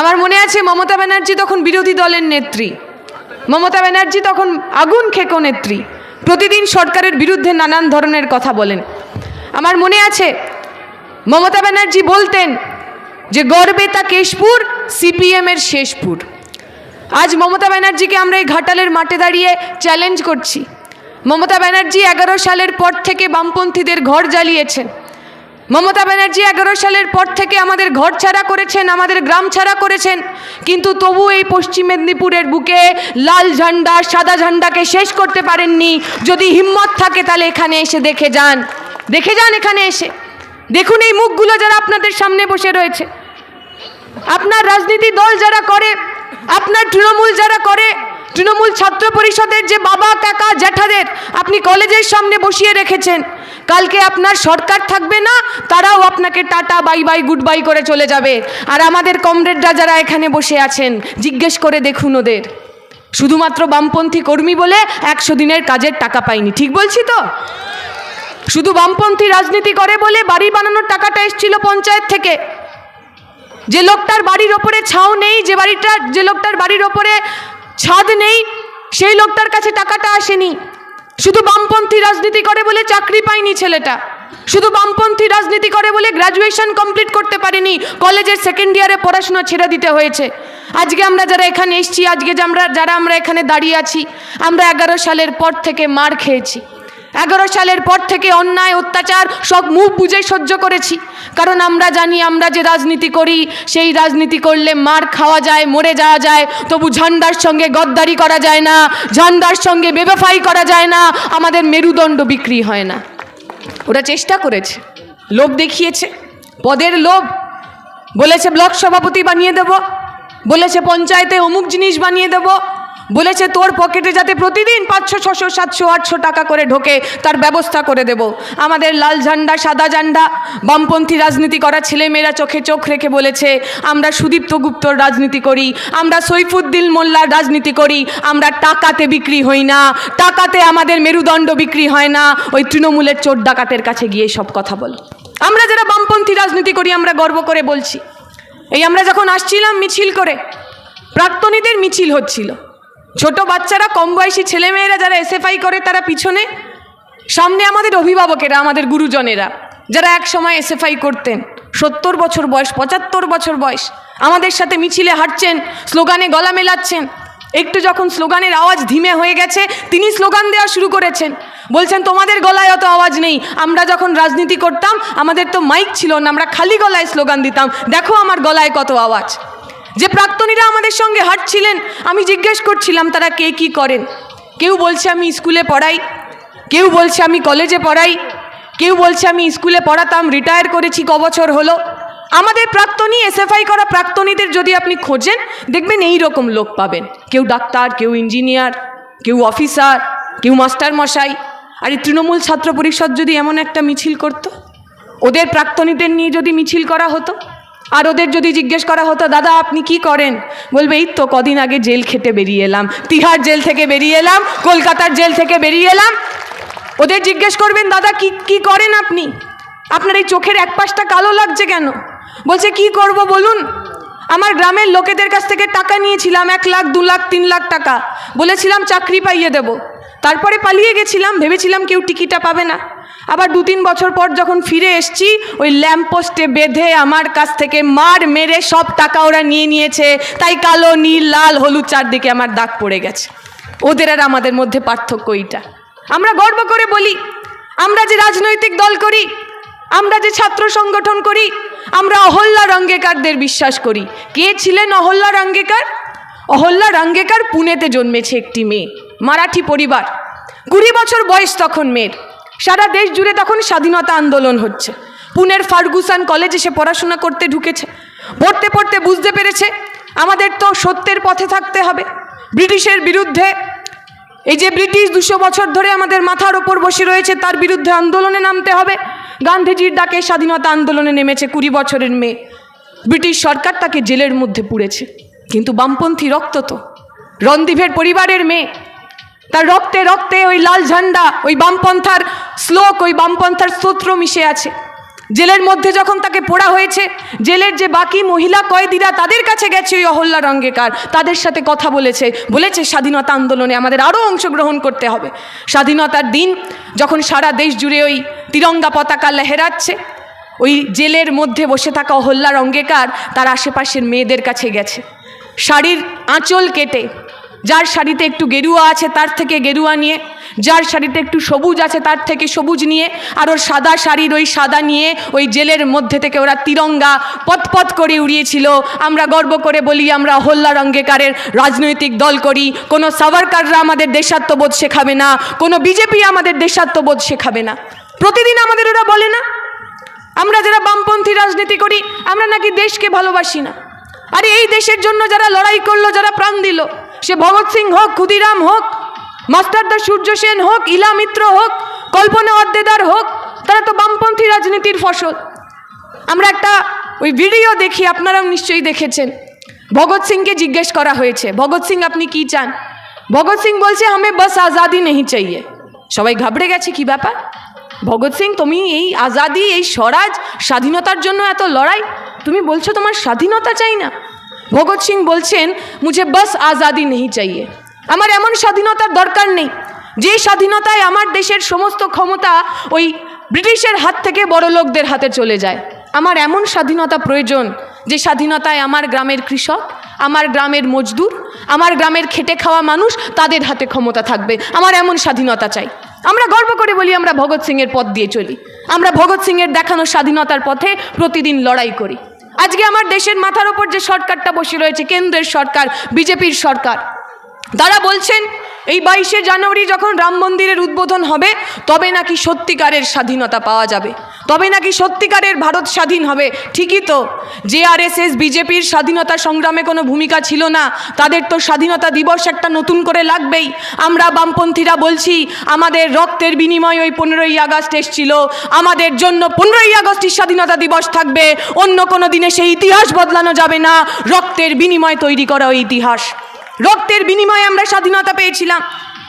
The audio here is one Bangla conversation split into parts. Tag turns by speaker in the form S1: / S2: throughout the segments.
S1: আমার মনে আছে মমতা ব্যানার্জি তখন বিরোধী দলের নেত্রী। মমতা ব্যানার্জি তখন আগুন খেকো নেত্রী। প্রতিদিন সরকারের বিরুদ্ধে নানান ধরনের কথা বলেন। আমার মনে আছে মমতা ব্যানার্জি বলতেন যে, গর্বে তা কেশপুর সিপিএমের শেষপুর। আজ মমতা ব্যানার্জিকে আমরা এই ঘাটালের মাঠে দাঁড়িয়ে চ্যালেঞ্জ করছি। মমতা ব্যানার্জি এগারো সালের পর থেকে বামপন্থীদের ঘর জ্বালিয়েছেন। মমতা ব্যানার্জি এগারো সালের পর থেকে আমাদের ঘর ছাড়া করেছেন, আমাদের গ্রাম ছাড়া করেছেন। কিন্তু তবু এই পশ্চিম মেদিনীপুরের বুকে লাল ঝান্ডা, সাদা ঝান্ডাকে শেষ করতে পারেননি। যদি হিম্মত থাকে তাহলে এখানে এসে দেখে যান। দেখে যান এখানে এসে। দেখুন এই মুখগুলো যারা আপনাদের সামনে বসে রয়েছে। আপনার রাজনীতি দল যারা করে, আপনার তৃণমূল যারা করে তৃণমূল ছাত্র পরিষদের যে বাবা, কাকা, জ্যাঠাদের আপনি কলেজের সামনে বসিয়ে রেখেছেন, কালকে আপনার সরকার থাকবে না, তারাও আপনাকে tata, bye bye, good, bye করে চলে যাবে। আর আমাদের কমরেডরা যারা এখানে বসে আছেন, জিজ্ঞেস করে দেখুন ওদের। শুধুমাত্র বামপন্থী কর্মী বলে একশো দিনের কাজের টাকা পাইনি, ঠিক বলছি তো? শুধু বামপন্থী রাজনীতি করে বলে বাড়ি বানানোর টাকাটা এসছিল পঞ্চায়েত থেকে। যে লোকটার বাড়ির ওপরে ছাও নেই, যে বাড়িটা, যে লোকটার বাড়ির ওপরে ছাদ নেই, সেই লোকটার কাছে টাকাটা আসেনি। শুধু বামপন্থী রাজনীতি করে বলে চাকরি পায়নি ছেলেটা। শুধু বামপন্থী রাজনীতি করে বলে গ্র্যাজুয়েশন কমপ্লিট করতে পারেনি, কলেজের সেকেন্ড ইয়ারে পড়াশোনা ছেড়ে দিতে হয়েছে। আজকে আমরা যারা এখানে এসেছি, আজকে আমরা, যারা আমরা এখানে দাঁড়িয়ে আছি, আমরা এগারো সালের পর থেকে মার খেয়েছি। এগারো সালের পর থেকে অন্যায়, অত্যাচার সব মুখ বুঝে সহ্য করেছি। কারণ আমরা জানি, আমরা যে রাজনীতি করি, সেই রাজনীতি করলে মার খাওয়া যায়, মরে যাওয়া যায়। তবু ঝান্ডার সঙ্গে গদ্দারি করা যায় না, ঝান্ডার সঙ্গে বেবেফাই করা যায় না, আমাদের মেরুদণ্ড বিক্রি হয় না। ওরা চেষ্টা করেছে, লোভ দেখিয়েছে। পদের লোভ, বলেছে ব্লক সভাপতি বানিয়ে দেব, বলেছে পঞ্চায়েতে অমুক জিনিস বানিয়ে দেব বলেছে, তোর পকেটে যাতে প্রতিদিন পাঁচশো, ছশো, সাতশো, আটশো টাকা করে ঢোকে, তার ব্যবস্থা করে দেব। আমাদের লাল ঝান্ডা, সাদা ঝান্ডা, বামপন্থী রাজনীতি করা ছেলেমেয়েরা চোখে চোখ রেখে বলেছে, আমরা সুদীপ্ত গুপ্তর রাজনীতি করি, আমরা সৈফুদ্দিন মোল্লার রাজনীতি করি, আমরা টাকাতে বিক্রি হই না, টাকাতে আমাদের মেরুদণ্ড বিক্রি হয় না। ওই তৃণমূলের চোর ডাকাতের কাছে গিয়ে সব কথা বল। আমরা যারা বামপন্থী রাজনীতি করি, আমরা গর্ব করে বলছি। এই আমরা যখন আসছিলাম মিছিল করে, প্রাক্তনীদের মিছিল হচ্ছিল। ছোট বাচ্চারা, কম বয়সী ছেলেমেয়েরা যারা এসএফআই করে, তারা পিছনে। সামনে আমাদের অভিভাবকেরা, আমাদের গুরুজনেরা, যারা এক সময় এসএফআই করতেন। সত্তর বছর বয়স, পঁচাত্তর বছর বয়স। আমাদের সাথে মিছিলে হাঁটছেন, স্লোগানে গলা মেলাচ্ছেন। একটু যখন স্লোগানের আওয়াজ ধিমে হয়ে গেছে, তিনি স্লোগান দেওয়া শুরু করেছেন। বলছেন, তোমাদের গলায় অত আওয়াজ নেই। আমরা যখন রাজনীতি করতাম, আমাদের তো মাইক ছিল না, আমরা খালি গলায় স্লোগান দিতাম। দেখো আমার গলায় কত আওয়াজ। যে প্রাক্তনীরা আমাদের সঙ্গে হাঁটছিলেন, আমি জিজ্ঞেস করছিলাম, তারা কে কি করেন? কেউ বলছে, আমি স্কুলে পড়াই। কেউ বলছে, আমি কলেজে পড়াই। কেউ বলছে, আমি স্কুলে পড়াতাম, রিটায়ার করেছি ক বছর হলো। আমাদের প্রাক্তনী, এসএফআই করা প্রাক্তনীদের যদি আপনি খোঁজেন, দেখবেন এই রকম লোক পাবেন। কেউ ডাক্তার, কেউ ইঞ্জিনিয়ার, কেউ অফিসার, কেউ মাস্টার মশাই আর এই তৃণমূল ছাত্র পরিষদ যদি এমন একটা মিছিল করত? ওদের প্রাক্তনীদের নিয়ে যদি মিছিল করা হতো? আর ওদের যদি জিজ্ঞেস করা হতো, দাদা, আপনি কি করেন? বলবে, এই তো কদিন আগে জেল খেটে বেরিয়ে এলাম। তিহার জেল থেকে বেরিয়ে এলাম, কলকাতার জেল থেকে বেরিয়ে এলাম। ওদের জিজ্ঞেস করবেন, দাদা, কি কি করেন আপনি? আপনার এই চোখের এক পাশটা কালো লাগছে কেন? বলছে, কি করব বলুন? আমার গ্রামের লোকেদের কাছ থেকে টাকা নিয়েছিলাম, এক লাখ, দু লাখ, তিন লাখ টাকা। বলেছিলাম, চাকরি পাইয়ে দেব। তারপরে পালিয়ে গেছিলাম, ভেবেছিলাম কেউ টিকিটা পাবে না। আবার দু তিন বছর পর যখন ফিরে এসছি, ওই ল্যাম্পপোস্টে বেঁধে আমার কাছ থেকে মার মেরে সব টাকা ওরা নিয়ে নিয়েছে। তাই কালো, নীল, লাল, হলুদ চারদিকে আমার দাগ পড়ে গেছে। ওদের আর আমাদের মধ্যে পার্থক্য এইটা। আমরা গর্ব করে বলি, আমরা যে রাজনৈতিক দল করি, আমরা যে ছাত্র সংগঠন করি, আমরা অহল্যা রঙ্গেকারদের বিশ্বাস করি। কে ছিলেন অহল্যা রঙ্গেকার? অহল্যা রঙ্গেকার পুনেতে জন্মেছে একটি মেয়ে, মারাঠি পরিবার। কুড়ি বছর বয়স তখন মেয়ের। সারা দেশ জুড়ে তখন স্বাধীনতা আন্দোলন হচ্ছে। পুনের ফার্গুসান কলেজে সে পড়াশোনা করতে ঢুকেছে। পড়তে পড়তে বুঝতে পেরেছে, আমাদের তো সত্যের পথে থাকতে হবে। ব্রিটিশের বিরুদ্ধে, এই যে ব্রিটিশ দুশো বছর ধরে আমাদের মাথার ওপর বসে রয়েছে, তার বিরুদ্ধে আন্দোলনে নামতে হবে। গান্ধীজির ডাকে স্বাধীনতা আন্দোলনে নেমেছে কুড়ি বছরের মেয়ে। ব্রিটিশ সরকার তাকে জেলের মধ্যে পুড়েছে। কিন্তু বামপন্থী রক্ত তো। রণদীপের পরিবারের মেয়ে তার রক্তে রক্তে ওই লাল ঝান্ডা, ওই বামপন্থার শ্লোক, ওই বামপন্থার স্তোত্র মিশে আছে। জেলের মধ্যে যখন তাকে পোড়া হয়েছে, জেলের যে বাকি মহিলা কয়েদিরা তাদের কাছে গেছে ওই অহল্লা রঙ্গেকার তাদের সাথে কথা বলেছে বলেছে স্বাধীনতা আন্দোলনে আমাদের আরও অংশগ্রহণ করতে হবে। স্বাধীনতার দিন যখন সারা দেশ জুড়ে ওই তিরঙ্গা পতাকা লেহেরাচ্ছে, ওই জেলের মধ্যে বসে থাকা অহল্লা রঙ্গেকার তার আশেপাশের মেয়েদের কাছে গেছে। শাড়ির আঁচল কেটে যার শাড়িতে একটু গেরুয়া আছে, তার থেকে গেরুয়া নিয়ে, যার শাড়িতে একটু সবুজ আছে, তার থেকে সবুজ নিয়ে, আর ওর সাদা শাড়ির ওই সাদা নিয়ে, ওই জেলের মধ্যে থেকে ওরা তিরঙ্গা পথপথ করে উড়িয়েছিল। আমরা গর্ব করে বলি, আমরা হল্লা রঙ্গেকারের রাজনৈতিক দল করি। কোনো সাভারকাররা আমাদের দেশাত্মবোধ শেখাবে না, কোনো বিজেপি আমাদের দেশাত্মবোধ শেখাবে না। প্রতিদিন আমাদের ওরা বলে না, আমরা যারা বামপন্থী রাজনীতি করি, আমরা নাকি দেশকে ভালোবাসি না। আরে এই দেশের জন্য যারা লড়াই করল, যারা প্রাণ দিল সে ভগৎ সিং হোক, ক্ষুদিরাম হোক মাস্টারদা সূর্য সেন হোক, ইলা মিত্র হোক, কল্পনা অদ্দেদার হোক, তারা তো বামপন্থী রাজনীতির ফসল। আমরা একটা ওই ভিডিও দেখি, আপনারাও নিশ্চয়ই দেখেছেন। ভগৎ সিংকে জিজ্ঞেস করা হয়েছে, ভগৎ সিং, আপনি কি চান? ভগৎ সিং বলছে আমি বাস আজাদি নেই চাইয়ে। সবাই ঘাবড়ে গেছে, কি ব্যাপার? ভগৎ সিং, তুমি এই আজাদি, এই স্বরাজ, স্বাধীনতার জন্য এত লড়াই? তুমি বলছো তোমার স্বাধীনতা চাই না? ভগৎ সিং বলছেন, মুঝে বাস আজাদি নেই চাইয়ে। আমার এমন স্বাধীনতার দরকার নেই, যে স্বাধীনতায় আমার দেশের সমস্ত ক্ষমতা ওই ব্রিটিশের হাত থেকে বড় লোকদের হাতে চলে যায়। আমার এমন স্বাধীনতা প্রয়োজন, যে স্বাধীনতায় আমার গ্রামের কৃষক, আমার গ্রামের মজদুর, আমার গ্রামের খেটে খাওয়া মানুষ তাদের হাতে ক্ষমতা থাকবে। আমার এমন স্বাধীনতা চাই। আমরা গর্ব করে বলি আমরা ভগৎ সিংয়ের পথ দিয়ে চলি। আমরা ভগৎ সিংয়ের দেখানো স্বাধীনতার পথে প্রতিদিন লড়াই করি। আজকে আমার দেশের মাথার ওপর যে সরকারটা বসে রয়েছে, কেন্দ্রের সরকার, বিজেপির সরকার, তারা বলছেন এই বাইশে জানুয়ারি যখন রাম মন্দিরের উদ্বোধন হবে, তবে নাকি সত্যিকারের স্বাধীনতা পাওয়া যাবে। তবে নাকি সত্যিকারের ভারত স্বাধীন হবে? ঠিকই তো। যে আর এস এস, বিজেপির স্বাধীনতা সংগ্রামে কোনো ভূমিকা ছিল না। তাদের তো স্বাধীনতা দিবস একটা নতুন করে লাগবেই। আমরা বামপন্থীরা বলছি, আমাদের রক্তের বিনিময় ওই পনেরোই আগস্ট এসছিল। আমাদের জন্য পনেরোই আগস্টই স্বাধীনতা দিবস থাকবে। অন্য কোনো দিনে সেই ইতিহাস বদলানো যাবে না। রক্তের বিনিময় তৈরি করা ওই ইতিহাস। রক্তের বিনিময়ে আমরা স্বাধীনতা পেয়েছিলাম।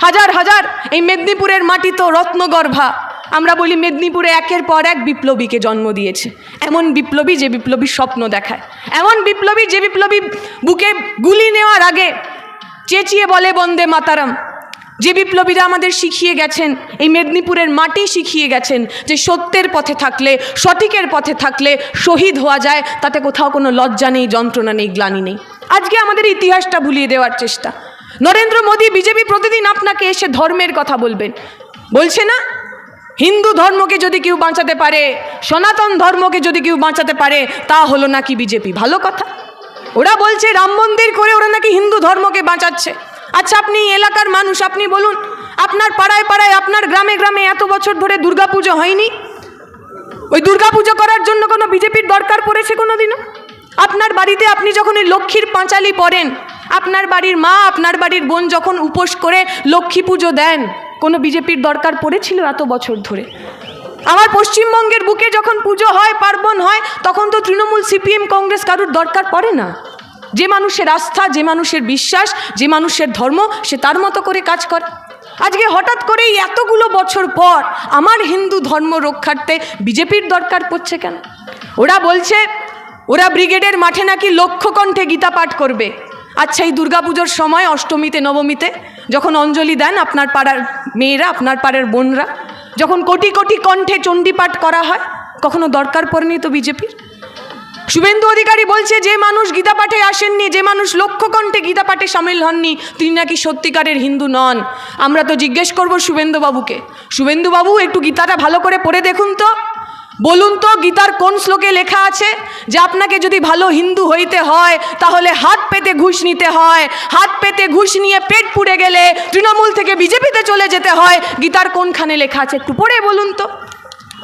S1: হাজার হাজার এই মেদিনীপুরের মাটি তো রত্নগর্ভা। আমরা বলি মেদিনীপুরে একের পর এক বিপ্লবীকে জন্ম দিয়েছে। এমন বিপ্লবী যে বিপ্লবী স্বপ্ন দেখায়। এমন বিপ্লবী যে বিপ্লবী বুকে গুলি নেওয়ার আগে চেঁচিয়ে বলে, বন্দে মাতারাম। যে বিপ্লবীরা আমাদের শিখিয়ে গেছেন, এই মেদিনীপুরের মাটি শিখিয়ে গেছেন যে সত্যের পথে থাকলে, সঠিকের পথে থাকলে শহীদ হওয়া যায়, তাতে কোথাও কোনো লজ্জা নেই, যন্ত্রণা নেই, গ্লানি নেই। আজকে আমাদের ইতিহাসটা ভুলিয়ে দেওয়ার চেষ্টা। নরেন্দ্র মোদী, বিজেপি প্রতিদিন আপনাকে এসে ধর্মের কথা বলবেন। বলছে না, হিন্দু ধর্মকে যদি কেউ বাঁচাতে পারে, সনাতন ধর্মকে যদি কেউ বাঁচাতে পারে, তা হলো নাকি বিজেপি? ভালো কথা। ওরা বলছে, রাম মন্দির করে ওরা নাকি হিন্দু ধর্মকে বাঁচাচ্ছে। আচ্ছা আপনি এলাকার মানুষ, আপনি বলুন, আপনার পাড়ায় পাড়ায়, আপনার গ্রামে গ্রামে এত বছর ধরে দুর্গাপুজো হয়নি? ওই দুর্গাপুজো করার জন্য কোনো বিজেপির দরকার পড়েছে কোনো দিনও আপনার বাড়িতে আপনি যখন ওই লক্ষ্মীর পাঁচালি পড়েন, আপনার বাড়ির মা, আপনার বাড়ির বোন যখন উপোস করে লক্ষ্মী পুজো দেন, কোনো বিজেপির দরকার পড়েছিল এত বছর ধরে? আমার পশ্চিমবঙ্গের বুকে যখন পুজো হয়, পার্বণ হয়, তখন তো তৃণমূল, সিপিএম, কংগ্রেস কারুর দরকার পড়ে না? যে মানুষের আস্থা, যে মানুষের বিশ্বাস, যে মানুষের ধর্ম, সে তার মতো করে কাজ করে। আজকে হঠাৎ করেই এতগুলো বছর পর আমার হিন্দু ধর্ম রক্ষার্থে বিজেপির দরকার পড়ছে কেন? ওরা বলছে, ওরা ব্রিগেডের মাঠে নাকি লক্ষ কণ্ঠে গীতা পাঠ করবে। আচ্ছা এই দুর্গাপুজোর সময়, অষ্টমীতে, নবমীতে, যখন অঞ্জলি দেন আপনার পাড়ার মেয়েরা, আপনার পাড়ার বোনরা, যখন কোটি কোটি কণ্ঠে চণ্ডী পাঠ করা হয়, কখনো দরকার পড়েনি তো বিজেপির? শুভেন্দু অধিকারী বলছে, যে মানুষ গীতা পাঠে আসেননি, যে মানুষ লক্ষ কণ্ঠে গীতা পাঠে সামিল হননি, তিনি নাকি সত্যিকারের হিন্দু নন। আমরা তো জিজ্ঞেস করব শুভেন্দুবাবুকে। শুভেন্দুবাবু, একটু গীতাটা ভালো করে পড়ে দেখুন তো। বলুন তো, গীতার কোন শ্লোকে লেখা আছে? যে আপনাকে যদি ভালো হিন্দু হইতে হয়, তাহলে হাত পেতে ঘুষ নিতে হয়। হাত পেতে ঘুষ নিয়ে পেট পুড়ে গেলে তৃণমূল থেকে বিজেপিতে চলে যেতে হয়। গীতার কোনখানে লেখা আছে একটু পড়ে বলুন তো।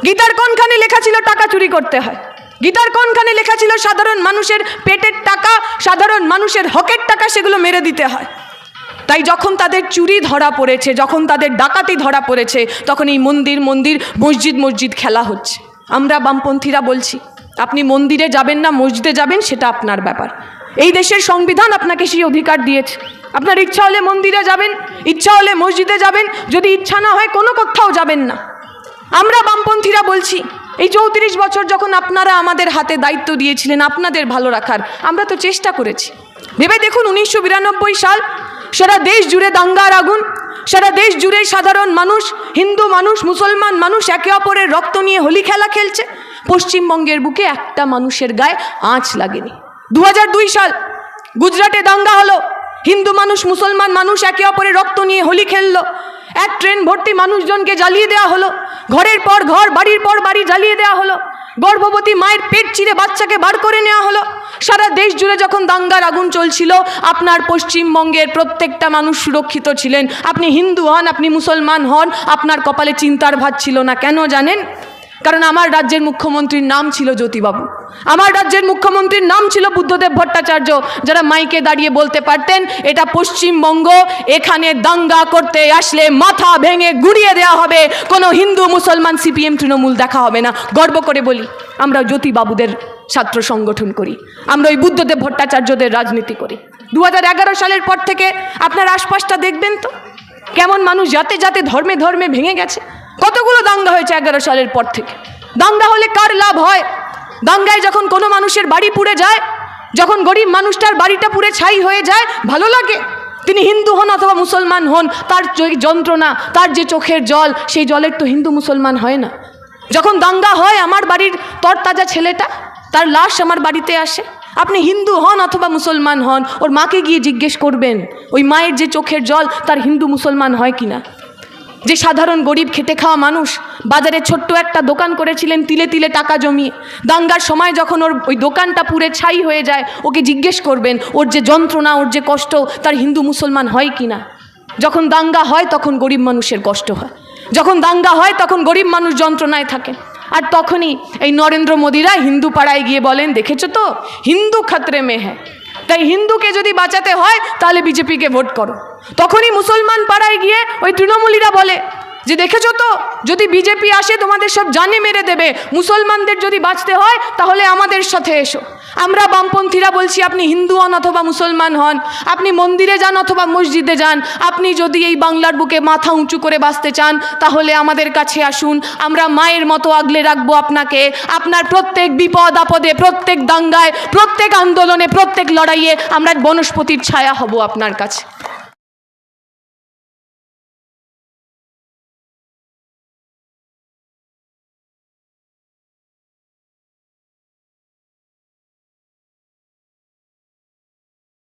S1: গীতার কোনখানে লেখা ছিল, টাকা চুরি করতে হয়? গীতার কোনখানে লেখা ছিল? সাধারণ মানুষের পেটের টাকা, সাধারণ মানুষের হকের টাকা সেগুলো মেরে দিতে হয়। তাই যখন তাদের চুরি ধরা পড়েছে, যখন তাদের ডাকাতি ধরা পড়েছে, তখন এই মন্দির মন্দির, মসজিদ মসজিদ খেলা হচ্ছে। আমরা বামপন্থীরা বলছি, আপনি মন্দিরে যাবেন না, মসজিদে যাবেন, সেটা আপনার ব্যাপার। এই দেশের সংবিধান আপনাকে সেই অধিকার দিয়েছে। আপনার ইচ্ছা হলে মন্দিরে যাবেন, ইচ্ছা হলে মসজিদে যাবেন, যদি ইচ্ছা না হয় কোনো কোথাও যাবেন না। আমরা বামপন্থীরা বলছি এই চৌত্রিশ বছর যখন আপনারা আমাদের হাতে দায়িত্ব দিয়েছিলেন আপনাদের ভালো রাখার, আমরা তো চেষ্টা করেছি। ভেবে দেখুন উনিশশো বিরানব্বই সাল, সারা দেশ জুড়ে দাঙ্গার আগুন, সারা দেশ জুড়ে সাধারণ মানুষ, হিন্দু মানুষ, মুসলমান মানুষ একে অপরের রক্ত নিয়ে হোলি খেলা খেলছে। পশ্চিমবঙ্গের বুকে একটা মানুষের গায়ে আঁচ লাগেনি। দু সাল, গুজরাটে দাঙ্গা হলো। হিন্দু মানুষ, মুসলমান মানুষ একে অপরের রক্ত নিয়ে হোলি খেললো। এক ট্রেন ভর্তি মানুষজনকে জ্বালিয়ে দেওয়া হলো। ঘরের পর ঘর, বাড়ির পর বাড়ি জ্বালিয়ে দেওয়া হলো। গর্ভবতী মায়ের পেট চিরে বাচ্চাকে বার করে নেওয়া হলো। সারা দেশ জুড়ে যখন দাঙ্গার আগুন চলছিল, আপনার পশ্চিমবঙ্গের প্রত্যেকটা মানুষ সুরক্ষিত ছিলেন। আপনি হিন্দু হন, আপনি মুসলমান হন, আপনার কপালে চিন্তার ভাত ছিল না। কেন জানেন? কারণ আমার রাজ্যের মুখ্যমন্ত্রীর নাম ছিল জ্যোতিবাবু। আমার রাজ্যের মুখ্যমন্ত্রীর নাম ছিল বুদ্ধদেব ভট্টাচার্য, যারা মাইকে দাঁড়িয়ে বলতে পারতেন, এটা পশ্চিমবঙ্গ, এখানে দাঙ্গা করতে আসলে মাথা ভেঙে গুড়িয়ে দেওয়া হবে। কোনো হিন্দু, মুসলমান, সিপিএম, তৃণমূল দেখা হবে না। গর্ব করে বলি, আমরা জ্যোতিবাবুদের ছাত্র সংগঠন করি, আমরা ওই বুদ্ধদেব ভট্টাচার্যদের রাজনীতি করি। দু হাজার এগারো সালের পর থেকে আপনার আশপাশটা দেখবেন তো? কেমন মানুষ যাতে যাতে ধর্মে ধর্মে ভেঙে গেছে। কতগুলো দাঙ্গা হয়েছে এগারো সালের পর থেকে? দাঙ্গা হলে কার লাভ হয়? দাঙ্গায় যখন কোনো মানুষের বাড়ি পুড়ে যায়, যখন গরিব মানুষটার বাড়িটা পুড়ে ছাই হয়ে যায়, ভালো লাগে। তিনি হিন্দু হন অথবা মুসলমান হন, তার যন্ত্রণা, তার যে চোখের জল, সেই জলের তো হিন্দু মুসলমান হয় না। যখন দাঙ্গা হয় আমার বাড়ির তরতাজা ছেলেটা, তার লাশ আমার বাড়িতে আসে। আপনি হিন্দু হন অথবা মুসলমান হন, ওর মাকে গিয়ে জিজ্ঞেস করবেন, ওই মায়ের যে চোখের জল, তার হিন্দু মুসলমান হয় কিনা? যে সাধারণ গরিব খেটে খাওয়া মানুষ বাজারে ছোট্ট একটা দোকান করেছিলেন, তিলে তিলে টাকা জমিয়ে। দাঙ্গার সময় যখন ওর ওই দোকানটা পুরে ছাই হয়ে যায়, ওকে জিজ্ঞেস করবেন, ওর যে যন্ত্রণা, ওর যে কষ্ট, তার হিন্দু মুসলমান হয় কি না? যখন দাঙ্গা হয়, তখন গরিব মানুষের কষ্ট হয়। যখন দাঙ্গা হয়, তখন গরিব মানুষ যন্ত্রণায় থাকে। আর তখনই এই নরেন্দ্র মোদীরা হিন্দু পাড়ায় গিয়ে বলেন, দেখেছ তো? হিন্দু খাতরে মে হ্যাঁ তাই হিন্দুকে যদি বাঁচাতে হয়, তাহলে বিজেপিকে ভোট করো। তখনই মুসলমান পাড়ায় গিয়ে ওই তৃণমূলীরা বলে যে দেখেছ তো? যদি বিজেপি আসে, তোমাদের সব জানে মেরে দেবে। মুসলমানদের যদি বাঁচতে হয়, তাহলে আমাদের সাথে এসো। আমরা বামপন্থীরা বলছি, আপনি হিন্দু হন অথবা মুসলমান হন, আপনি মন্দিরে যান অথবা মসজিদে যান, আপনি যদি এই বাংলার বুকে মাথা উঁচু করে বাঁচতে চান, তাহলে আমাদের কাছে আসুন। আমরা মায়ের মতো আগলে রাখব আপনাকে। আপনার প্রত্যেক বিপদ আপদে, প্রত্যেক দাঙ্গায়, প্রত্যেক আন্দোলনে, প্রত্যেক লড়াইয়ে আমরা বনস্পতির ছায়া হব আপনার কাছে।